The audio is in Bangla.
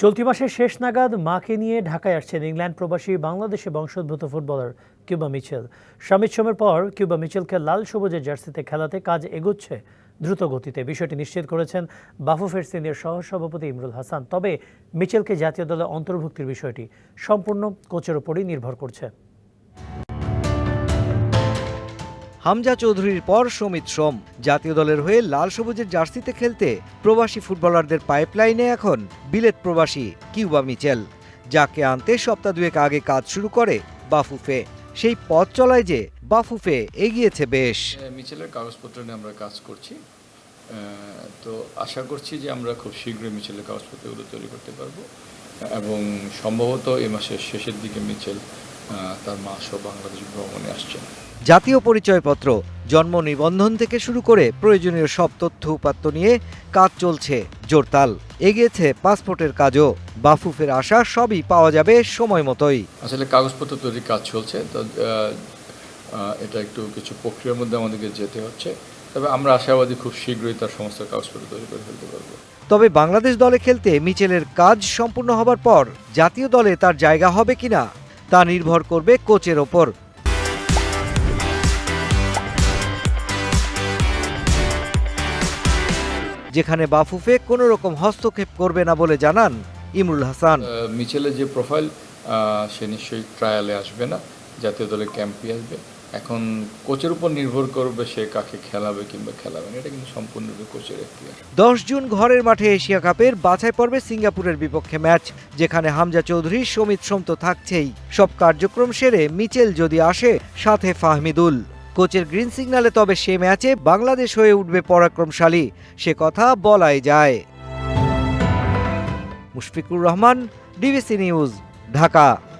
চলতি মাসের শেষ নাগাদ মাকে নিয়ে ঢাকায় আসছেন ইংল্যান্ড প্রবাসী বাংলাদেশে বংশোদ্ভূত ফুটবলার কিউবা মিচেল। স্বামীর সময়ের পর কিউবা মিচেলকে লাল সবুজের জার্সিতে খেলাতে কাজ এগোচ্ছে দ্রুত গতিতে। বিষয়টি নিশ্চিত করেছেন বাফুফের সিনিয়র সহসভাপতি ইমরুল হাসান। তবে মিচেলকে জাতীয় দলে অন্তর্ভুক্তির বিষয়টি সম্পূর্ণ কোচের ওপরই নির্ভর করছে। হামজা চৌধুরীর পর সমিত সোম। জাতীয় দলের হয়ে লাল সবুজের জার্সিতে খেলতে প্রবাসী ফুটবলারদের পাইপলাইনে এখন বিলেত প্রবাসী কিউবা মিচেল। যাকে আনতে সপ্তাহ দুয়েক আগে কাজ শুরু করে বাফুফে। সেই পথ চলায় যে বাফুফে এগিয়েছে বেশ। মিছেলের কাগজপত্র নিয়ে আমরা কাজ করছি। তো আশা করছি যে আমরা খুব শীঘ্রই মিছেলের কাগজপত্রগুলো তৈরি করতে পারব। এবং সম্ভবত এই মাসের শেষের দিকে আহ, তার মা সহ বাংলাদেশ ভ্রমণে আসছেন। জাতীয় পরিচয়পত্র জন্ম নিবন্ধন থেকে শুরু করে প্রয়োজনীয় সব তথ্য উপাত্ত নিয়ে কাজ চলছে জোরতাল। এগিয়েছে পাসপোর্টের কাজও বাফুফের আশা সবই পাওয়া যাবে সময় মতোই। আসলে কাগজপত্র তৈরির কাজ চলছে তো এটা একটু কিছু প্রক্রিয়ার মধ্যে আমাদেরকে যেতে হচ্ছে। তবে আমরা আশাবাদী খুব শীঘ্রই তার সমস্ত কাগজপত্র তৈরি করে ফেলতে পারব। তবে বাংলাদেশ দলে খেলতে মিচেলের কাজ সম্পূর্ণ হবার পর জাতীয় দলে তার জায়গা হবে কিনা তা নির্ভর করবে কোচের ওপর। যেখানে বাফুফে কোনো রকম হস্তক্ষেপ করবে না বলে জানান ইমরুল হাসান। মিচেলের যে প্রোফাইল সে নিশ্চয়ই ট্রায়ালে আসবে না, জাতীয় দলে ক্যাম্পে আসবে। এখন কোচের উপর নির্ভর করবে সে কাকে খেলাবে কিংবা খেলাবে না, এটা কিন্তু সম্পূর্ণরূপে কোচের একটি দশ জুন ঘরের মাঠে এশিয়া কাপের বাছাই পর্বে সিঙ্গাপুরের বিপক্ষে ম্যাচ, যেখানে হামজা চৌধুরী, সমিত সোম তো থাকছেই। সব কার্যক্রম সেরে মিচেল যদি আসে, সাথে ফাহমিদুল। কোচের গ্রিন সিগন্যালে তবে সে ম্যাচে বাংলাদেশ হয়ে উঠবে পরাক্রমশালী। সে কথা বলাই যায়। Mushfiqur Rahman, DBC news, Dhaka.